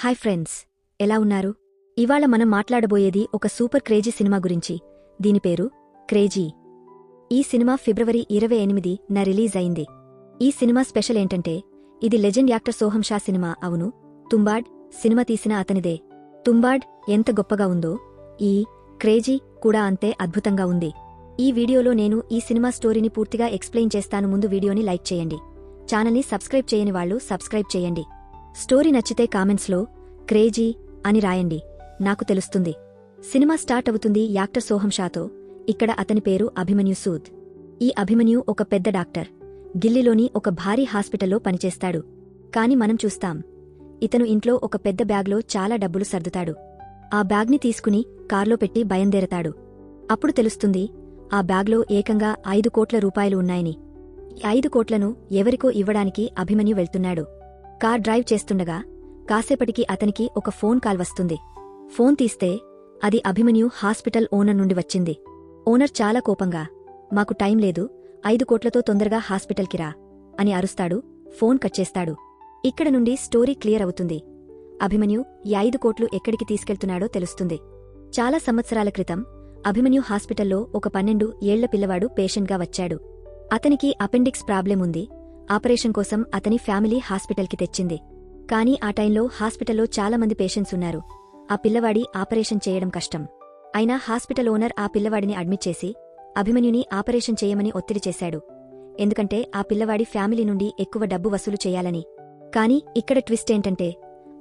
Hi friends ఎలా ఉన్నారు? ఇవాళ మనం మాట్లాడబోయేది ఒక సూపర్ క్రేజీ సినిమా గురించి. దీని పేరు క్రేజీ. ఈ సినిమా ఫిబ్రవరి ఇరవై ఎనిమిది న రిలీజ్ అయింది. ఈ సినిమా స్పెషల్ ఏంటంటే ఇది లెజెండ్ యాక్టర్ సోహం షా సినిమా అవును. తుంబాడ్ సినిమా తీసిన అతనిదే. తుంబాడ్ ఎంత గొప్పగా ఉందో ఈ క్రేజీ కూడా అంతే అద్భుతంగా ఉంది. ఈ వీడియోలో నేను ఈ సినిమా స్టోరీని పూర్తిగా ఎక్స్ప్లెయిన్ చేస్తాను. ముందు వీడియోని లైక్ చేయండి. ఛానల్ని సబ్స్క్రైబ్ చేయని వాళ్ళు సబ్స్క్రైబ్ చేయండి. స్టోరీ నచ్చితే కామెంట్స్లో క్రేజీ అని రాయండి. నాకు తెలుస్తుంది. సినిమా స్టార్ట్ అవుతుంది యాక్టర్ సోహం షాతో. ఇక్కడ అతని పేరు అభిమన్యు సూద్. ఈ అభిమన్యు ఒక పెద్ద డాక్టర్. గిల్లీలోని ఒక భారీ హాస్పిటల్లో పనిచేస్తాడు. కాని మనం చూస్తాం. ఇతను ఇంట్లో ఒక పెద్ద బ్యాగ్లో చాలా డబ్బులు సర్దుతాడు. ఆ బ్యాగ్ని తీసుకుని కార్లో పెట్టి బయందేరతాడు అప్పుడు తెలుస్తుంది ఆ బ్యాగ్లో ఏకంగా ఐదు కోట్ల రూపాయలు ఉన్నాయని. ఈ ఐదు కోట్లను ఎవరికో ఇవ్వడానికి అభిమన్యు వెళ్తున్నాడు. కార్ డ్రైవ్ చేస్తుండగా కాసేపటికి అతనికి ఒక ఫోన్ కాల్ వస్తుంది. ఫోన్ తీస్తే అది అభిమన్యు హాస్పిటల్ ఓనర్ నుండి వచ్చింది. ఓనర్ చాలా కోపంగా మాకు టైం లేదు ఐదు కోట్లతో తొందరగా హాస్పిటల్కి రా అని అరుస్తాడు ఫోన్ కట్ చేస్తాడు. ఇక్కడ నుండి స్టోరీ క్లియర్ అవుతుంది. అభిమన్యు ఈ ఐదు కోట్లు ఎక్కడికి తీసుకెళ్తున్నాడో తెలుస్తుంది. చాలా సంవత్సరాల క్రితం అభిమన్యు హాస్పిటల్లో ఒక పన్నెండు ఏళ్ళ పిల్లవాడు పేషెంట్గా వచ్చాడు. అతనికి అపెండిక్స్ ప్రాబ్లెం ఉంది ఆపరేషన్ కోసం అతని ఫ్యామిలీ హాస్పిటల్కి తెచ్చింది. కానీ ఆ టైంలో హాస్పిటల్లో చాలామంది పేషెంట్స్ ఉన్నారు. ఆ పిల్లవాడి ఆపరేషన్ చేయడం కష్టం. అయినా హాస్పిటల్ ఓనర్ ఆ పిల్లవాడిని అడ్మిట్ చేసి అభిమన్యుని ఆపరేషన్ చేయమని ఒత్తిడి చేశాడు. ఎందుకంటే ఆ పిల్లవాడి ఫ్యామిలీ నుండి ఎక్కువ డబ్బు వసూలు చేయాలని. కానీ ఇక్కడ ట్విస్ట్ ఏంటంటే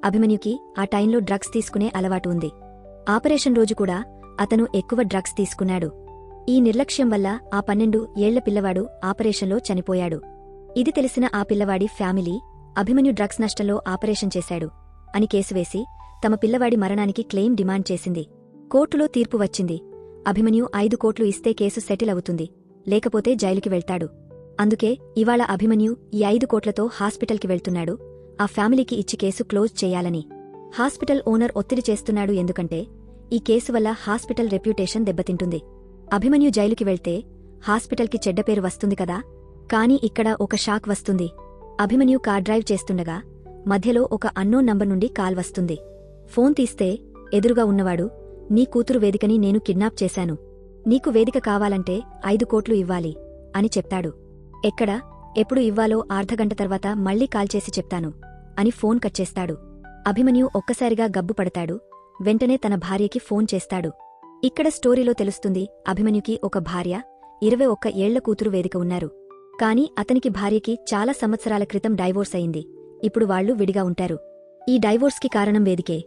అభిమన్యుకి ఆ టైంలో డ్రగ్స్ తీసుకునే అలవాటు ఉంది. ఆపరేషన్ రోజు కూడా అతను ఎక్కువ డ్రగ్స్ తీసుకున్నాడు. ఈ నిర్లక్ష్యం వల్ల ఆ పన్నెండు ఏళ్ళ పిల్లవాడు ఆపరేషన్లో చనిపోయాడు. ఇది తెలిసిన ఆ పిల్లవాడి ఫ్యామిలీ అభిమన్యు డ్రగ్స్ నష్టంలో ఆపరేషన్ చేశాడు అని కేసు వేసి తమ పిల్లవాడి మరణానికి క్లెయిమ్ డిమాండ్ చేసింది. కోర్టులో తీర్పు వచ్చింది. అభిమన్యు ఐదు కోట్లు ఇస్తే కేసు సెటిల్ అవుతుంది. లేకపోతే జైలుకి వెళ్తాడు. అందుకే ఇవాళ అభిమన్యు ఈ ఐదు కోట్లతో హాస్పిటల్కి వెళ్తున్నాడు. ఆ ఫ్యామిలీకి ఇచ్చి కేసు క్లోజ్ చేయాలని. హాస్పిటల్ ఓనర్ ఒత్తిడి చేస్తున్నాడు ఎందుకంటే ఈ కేసు వల్ల హాస్పిటల్ రెప్యుటేషన్ దెబ్బతింటుంది. అభిమన్యు జైలుకి వెళ్తే హాస్పిటల్కి చెడ్డ పేరు వస్తుంది కదా కానీ ఇక్కడ ఒక షాక్ వస్తుంది. అభిమన్యు కార్ డ్రైవ్ చేస్తుండగా మధ్యలో ఒక అన్నో నంబర్ నుండి కాల్ వస్తుంది. ఫోన్ తీస్తే ఎదురుగా ఉన్నవాడు నీ కూతురు వేదికని నేను కిడ్నాప్ చేశాను. నీకు వేదిక కావాలంటే ఐదు కోట్లు ఇవ్వాలి అని చెప్తాడు. ఎక్కడ ఎప్పుడు ఇవ్వాలో అర్ధగంట తర్వాత మళ్ళీ కాల్ చేసి చెప్తాను అని ఫోన్ కట్ చేస్తాడు. అభిమన్యు ఒక్కసారిగా గబ్బు పడతాడు వెంటనే తన భార్యకి ఫోన్ చేస్తాడు. ఇక్కడ స్టోరీలో తెలుస్తుంది అభిమన్యుకి ఒక భార్య ఇరవై ఒక్క ఏళ్ళ కూతురు వేదిక ఉన్నారు. కాని అతనికి భార్యకి చాలా సంవత్సరాల క్రితం డైవోర్స్ అయింది. ఇప్పుడు వాళ్ళు విడిగా ఉంటారు. ఈ డైవోర్స్కి కారణం వేదికే.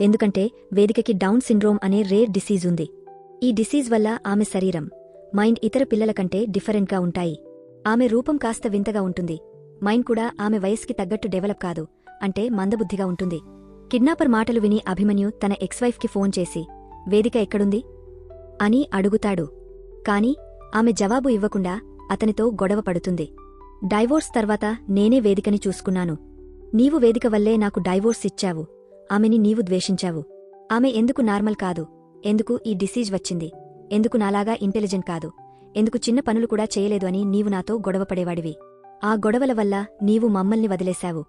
ఎందుకంటే వేదికకి డౌన్ సిండ్రోమ్ అనే రేర్ డిసీజ్ ఉంది. ఈ డిసీజ్ వల్ల ఆమె శరీరం మైండ్ ఇతర పిల్లల కంటే డిఫరెంట్గా ఉంటాయి. ఆమె రూపం కాస్త వింతగా ఉంటుంది. మైండ్ కూడా ఆమె వయస్కి తగ్గట్టు డెవలప్ కాదు అంటే మందబుద్ధిగా ఉంటుంది. కిడ్నాపర్ మాటలు విని అభిమన్యు తన ఎక్స్వైఫ్కి ఫోన్ చేసి వేదిక ఎక్కడుంది? అని అడుగుతాడు. కాని ఆమె జవాబు ఇవ్వకుండా అతనితో గొడవ పడుతుంది. డైవోర్స్ తర్వాత నేనే వేదికని చూసుకున్నాను. నీవు వేదిక వల్లే నాకు డైవోర్స్ ఇచ్చావు. ఆమెని నీవు ద్వేషించావు. ఆమె ఎందుకు నార్మల్ కాదు? ఎందుకు ఈ డిసీజ్ వచ్చింది? ఎందుకు నాలాగా ఇంటెలిజెంట్ కాదు? ఎందుకు చిన్న పనులు కూడా చేయలేదు అని నీవు నాతో గొడవపడేవాడివి ఆ గొడవల వల్ల నీవు మమ్మల్ని వదిలేశావు.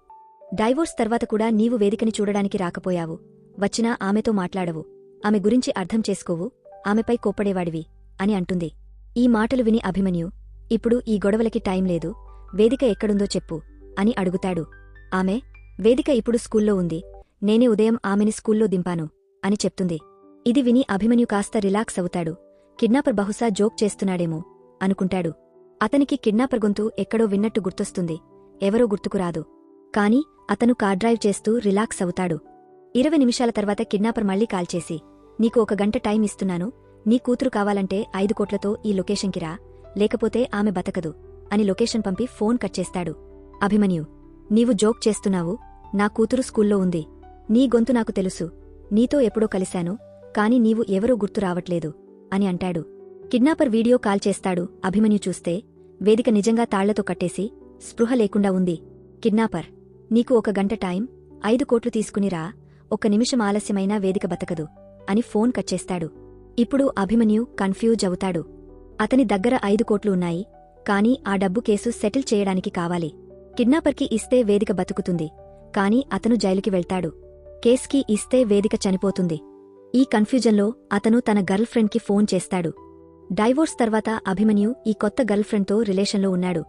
డైవోర్స్ తర్వాత కూడా నీవు వేదికని చూడడానికి రాకపోయావు. వచ్చినా ఆమెతో మాట్లాడవు. ఆమె గురించి అర్థం చేసుకోవు. ఆమెపై కోప్పడేవాడివి అని అంటుంది. ఈ మాటలు విని అభిమన్యు ఇప్పుడు ఈ గొడవలకి టైం లేదు. వేదిక ఎక్కడుందో చెప్పు అని అడుగుతాడు. ఆమె వేదిక ఇప్పుడు స్కూల్లో ఉంది. నేనే ఉదయం ఆమెని స్కూల్లో దింపాను అని చెప్తుంది. ఇది విని అభిమన్యు కాస్త రిలాక్స్ అవుతాడు. కిడ్నాపర్ బహుశా జోక్ చేస్తున్నాడేమో అనుకుంటాడు. అతనికి కిడ్నాపర్ గొంతు ఎక్కడో విన్నట్టు గుర్తొస్తుంది. ఎవరో గుర్తుకురాదు కాని అతను కార్ డ్రైవ్ చేస్తూ రిలాక్స్ అవుతాడు. ఇరవై నిమిషాల తర్వాత కిడ్నాపర్ మళ్ళీ కాల్చేసి నీకు ఒక గంట టైం ఇస్తున్నాను. నీ కూతురు కావాలంటే ఐదు కోట్లతో ఈ లొకేషన్కి రా. లేకపోతే ఆమె బతకదు అని లొకేషన్ పంపి ఫోన్ కట్ చేస్తాడు. అభిమన్యు నీవు జోక్ చేస్తున్నావు నా కూతురు స్కూల్లో ఉంది. నీ గొంతు నాకు తెలుసు నీతో ఎప్పుడో కలిశాను కాని నీవు ఎవరూ గుర్తు రావట్లేదు అని అంటాడు. కిడ్నాపర్ వీడియో కాల్ చేస్తాడు అభిమన్యు చూస్తే వేదిక నిజంగా తాళ్ళతో కట్టేసి స్పృహ లేకుండా ఉంది. కిడ్నాపర్ నీకు ఒక గంట టైం ఐదు కోట్లు తీసుకునిరా ఒక్క నిమిషం ఆలస్యమైనా వేదిక బతకదు అని ఫోన్ కట్ చేస్తాడు. ఇప్పుడు అభిమన్యు కన్ఫ్యూజ్ అవుతాడు. అతని దగ్గర ఐదు కోట్లు ఉన్నాయి. కాని ఆ డబ్బు కేసు సెటిల్ చేయడానికి కావాలి. కిడ్నాపర్కి ఇస్తే వేదిక బతుకుతుంది. కాని అతను జైలుకి వెళ్తాడు. కేస్కి ఇస్తే వేదిక చనిపోతుంది. ఈ కన్ఫ్యూజన్లో అతను తన గర్ల్ఫ్రెండ్కి ఫోన్ చేస్తాడు. డైవోర్స్ తర్వాత అభిమన్యు ఈ కొత్త గర్ల్ ఫ్రెండ్తో రిలేషన్లో ఉన్నాడు.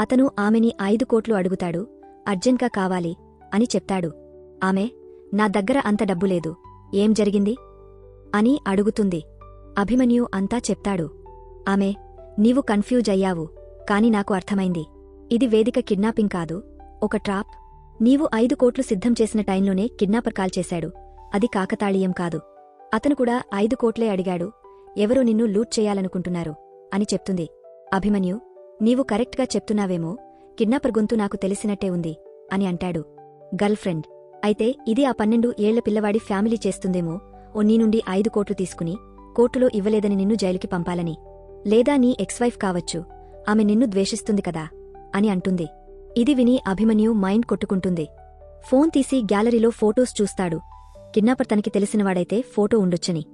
అతను ఆమెని ఐదు కోట్లు అడుగుతాడు. అర్జెంట్గా కావాలి అని చెప్తాడు. ఆమె నా దగ్గర అంత డబ్బు లేదు. ఏం జరిగింది? అని అడుగుతుంది. అభిమన్యు అంతా చెప్తాడు. ఆమె నీవు కన్ఫ్యూజ్ అయ్యావు కాని నాకు అర్థమైంది. ఇది వేదిక కిడ్నాపింగ్ కాదు ఒక ట్రాప్. నీవు ఐదు కోట్లు సిద్ధం చేసిన టైంలోనే కిడ్నాపర్ కాల్ చేశాడు. అది కాకతాళీయం కాదు. అతను కూడా ఐదు కోట్లే అడిగాడు. ఎవరో నిన్ను లూట్ చేయాలనుకుంటున్నారు అని చెప్తుంది. అభిమన్యు నీవు కరెక్ట్గా చెప్తున్నావేమో కిడ్నాపర్ గొంతు నాకు తెలిసినట్టే ఉంది అని అంటాడు. గర్ల్ ఫ్రెండ్ అయితే ఇది ఆ పన్నెండు ఏళ్ళ పిల్లవాడి ఫ్యామిలీ చేస్తుందేమో ఓ నీ నుండి ఐదు కోట్లు తీసుకుని కోర్టులో ఇవ్వలేదని నిన్ను జైలుకి పంపాలని. లేదా నీ ఎక్స్వైఫ్ కావచ్చు. ఆమె నిన్ను ద్వేషిస్తుంది కదా అని అంటుంది. ఇది విని అభిమన్యు మైండ్ కొట్టుకుంటుంది. ఫోన్ తీసి గ్యాలరీలో ఫోటోస్ చూస్తాడు. కిడ్నాపర్ తనకి తెలిసినవాడైతే ఫోటో ఉండొచ్చని.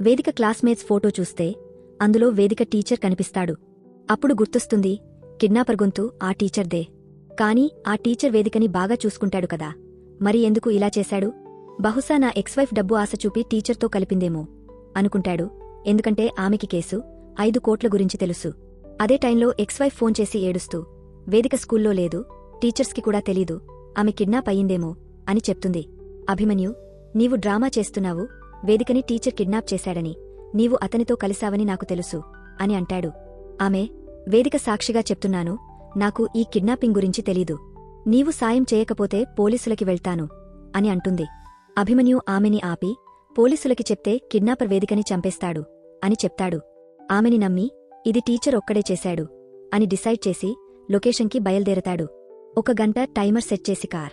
వేదిక క్లాస్మేట్స్ ఫోటో చూస్తే అందులో వేదిక టీచర్ కనిపిస్తాడు. అప్పుడు గుర్తొస్తుంది కిడ్నాపర్ గొంతు ఆ టీచర్దే కాని ఆ టీచర్ వేదికని బాగా చూసుకుంటాడు కదా. మరి ఎందుకు ఇలా చేశాడు? బహుశా నా ఎక్స్వైఫ్ డబ్బు ఆశ చూపి టీచర్తో కలిపిందేమో అనుకుంటాడు. ఎందుకంటే ఆమెకి కేసు. ఐదు కోట్ల గురించి తెలుసు. అదే టైంలో ఎక్స్వైఫ్ ఫోన్ చేసి ఏడుస్తూ వేదిక స్కూల్లో లేదు టీచర్స్కి కూడా తెలీదు ఆమె కిడ్నాప్ అయ్యిందేమో అని చెప్తుంది. అభిమన్యు నీవు డ్రామా చేస్తున్నావు వేదికని టీచర్ కిడ్నాప్ చేశాడని నీవు అతనితో కలిశావని నాకు తెలుసు అని అంటాడు. ఆమె వేదిక సాక్షిగా చెప్తున్నాను నాకు ఈ కిడ్నాపింగ్ గురించి తెలీదు నీవు సాయం చేయకపోతే పోలీసులకి వెళ్తాను అని అంటుంది. అభిమన్యు ఆమెని ఆపి పోలీసులకి చెప్తే కిడ్నాపర్ వేదికని చంపేస్తాడు అని చెప్తాడు. ఆమెని నమ్మి ఇది టీచర్ ఒక్కడే చేశాడు అని డిసైడ్ చేసి లొకేషన్కి బయల్దేరతాడు. ఒక గంట టైమర్ సెట్ చేసి కార్.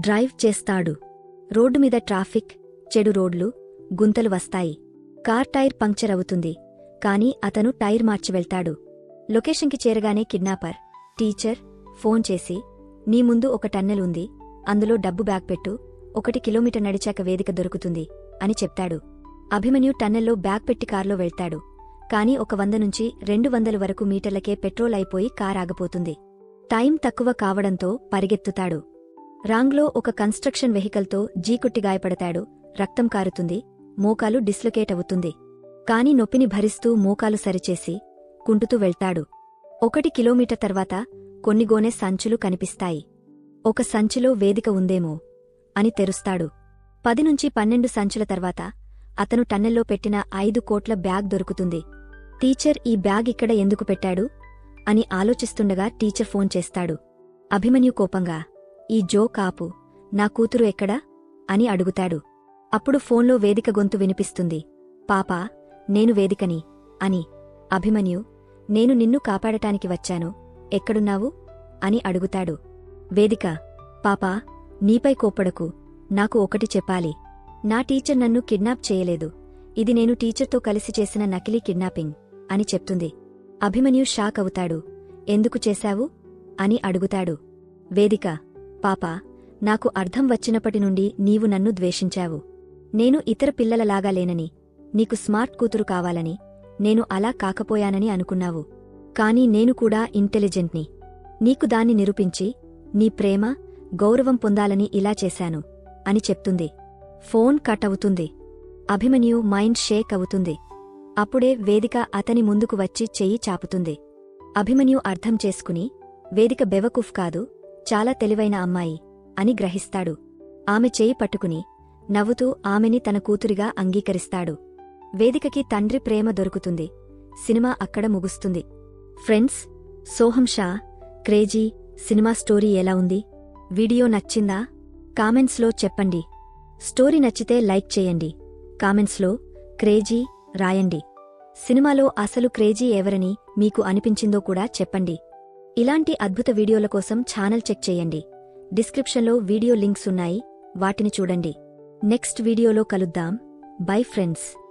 డ్రైవ్ చేస్తాడు. రోడ్డు మీద ట్రాఫిక్ చెడు రోడ్లు గుంతలు వస్తాయి. కార్ టైర్ పంక్చర్ అవుతుంది. కాని అతను టైర్ మార్చి వెళ్తాడు. లొకేషన్కి చేరగానే కిడ్నాపర్ టీచర్ ఫోన్ చేసి నీ ముందు ఒక టన్నెల్ ఉంది. అందులో డబ్బు బ్యాగ్ పెట్టు. ఒకటి కిలోమీటర్ నడిచాక వేదిక దొరుకుతుంది అని చెప్తాడు. అభిమన్యు టన్నెల్లో బ్యాగ్ పెట్టి కారులో వెళ్తాడు. కాని ఒక వంద నుంచి రెండు వందల వరకు మీటర్లకే పెట్రోల్ అయిపోయి కార్ ఆగిపోతుంది. టైం తక్కువ కావడంతో పరిగెత్తుతాడు. రాంగ్లో ఒక కన్స్ట్రక్షన్ వెహికల్తో జీకొట్టి గాయపడతాడు. రక్తం కారుతుంది. మోకాలు డిస్లొకేట్ అవుతుంది. కాని నొప్పిని భరిస్తూ మోకాలు సరిచేసి కుంటుతూ వెళ్తాడు. ఒకటి కిలోమీటర్ తర్వాత కొన్ని గోనె సంచులు కనిపిస్తాయి. ఒక సంచిలో వేదిక ఉందేమో. అని తెరుస్తాడు. పది నుంచి పన్నెండు సంచుల తర్వాత అతను టన్నెల్లో పెట్టిన ఐదు కోట్ల బ్యాగ్ దొరుకుతుంది. టీచర్ ఈ బ్యాగ్ ఇక్కడ ఎందుకు పెట్టాడు? అని ఆలోచిస్తుండగా టీచర్ ఫోన్ చేస్తాడు. అభిమన్యు కోపంగా ఈ జో కాపు నా కూతురు ఎక్కడా? అని అడుగుతాడు. అప్పుడు ఫోన్లో వేదిక గొంతు వినిపిస్తుంది. పాపా నేను వేదికని అని అభిమన్యు నేను నిన్ను కాపాడటానికి వచ్చాను. ఎక్కడున్నావు? అని అడుగుతాడు. వేదిక పాపా నీపై కోపడకు నాకు ఒకటి చెప్పాలి. నా టీచర్ నన్ను కిడ్నాప్ చేయలేదు. ఇది నేను టీచర్తో కలిసి చేసిన నకిలీ కిడ్నాపింగ్ అని చెప్తుంది. అభిమన్యు షాక్ అవుతాడు. ఎందుకు చేశావు? అని అడుగుతాడు. వేదిక. పాపా నాకు అర్థం వచ్చినప్పటి నుండి నీవు నన్ను ద్వేషించావు. నేను ఇతర పిల్లలలాగా లేనని నీకు స్మార్ట్ కూతురు కావాలని నేను అలా కాకపోయానని అనుకున్నావు. కాని నేను కూడా ఇంటెలిజెంట్ని. నీకు దాన్ని నిరూపించి నీ ప్రేమ గౌరవం పొందాలని ఇలా చేశాను అని చెప్తుంది. ఫోన్ కట్ అవుతుంది అభిమన్యు మైండ్ షేక్ అవుతుంది. అప్పుడే వేదిక అతని ముందుకు వచ్చి చెయ్యి చాపుతుంది. అభిమన్యు అర్థం చేసుకుని వేదిక బెవకుఫ్ కాదు చాలా తెలివైన అమ్మాయి అని గ్రహిస్తాడు. ఆమె చేయి పట్టుకుని నవ్వుతూ ఆమెని తన కూతురిగా అంగీకరిస్తాడు. వేదికకి తండ్రి ప్రేమ దొరుకుతుంది. సినిమా అక్కడ ముగుస్తుంది. ఫ్రెండ్స్ సోహం షా క్రేజీ సినిమా స్టోరీ ఎలా ఉంది? వీడియో నచ్చిందా? కామెంట్స్లో చెప్పండి. స్టోరీ నచ్చితే లైక్ చేయండి. కామెంట్స్లో క్రేజీ రాయండి. సినిమాలో అసలు క్రేజీ ఎవరని మీకు అనిపించిందో కూడా చెప్పండి. ఇలాంటి అద్భుత వీడియోల కోసం ఛానల్ చెక్ చేయండి. డిస్క్రిప్షన్లో వీడియో లింక్స్ ఉన్నాయి. వాటిని చూడండి. నెక్స్ట్ వీడియోలో కలుద్దాం. Bye friends.